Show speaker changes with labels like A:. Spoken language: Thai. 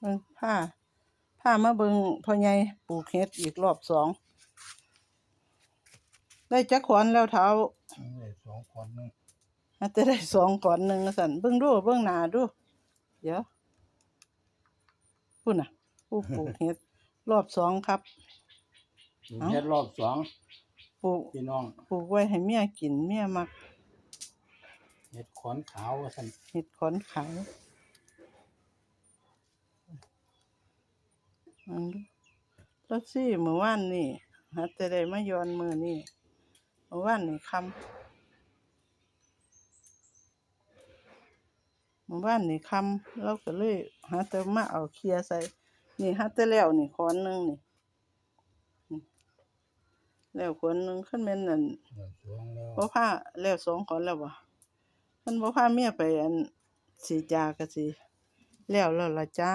A: เบิ่งผ้าผ้ามาเบิ่งพ่อใหญ่ปลูกเห็ดอีกรอบสอง ได้จักขอนแล้วเท้า
B: นี่สองคนนึง
A: อาจจะได้สองก่อนหนึ่งสั่นเบิ่งดูเบิ่งหน้าดู เดี๋ยวพูดน่ะผู้ปลูกเห็ดรอบสองครับเอ้า
B: เฮ็ดรอบสอง
A: ปลูก
B: พี่น้อง
A: ปลูกไว้ให้เมียกินเมียมัก
B: เฮ็ดขอนขาวว่าซั่น
A: เห็ดขอนขาว อันดูแล้วสิเมื่อวานนี่หาแต่ได้มาย้อนมือนี่เมื่อวานนี่คำเมื่อวานนี่คำเราก็เลยหาแต่มาเอาเคลียร์ใส่ นี่หาแต่แล้วนี่ขอนหนึงนี่นี่แล้วขอนหนึงขึ้นแม่นนั่น
B: เดือนสองแล้ว
A: บ่พาแล้วสองคนแล้วบ่เพิ่นบ่พาเมียไปอันสีดยาก็สิแล้วแล้วล่ะจ้า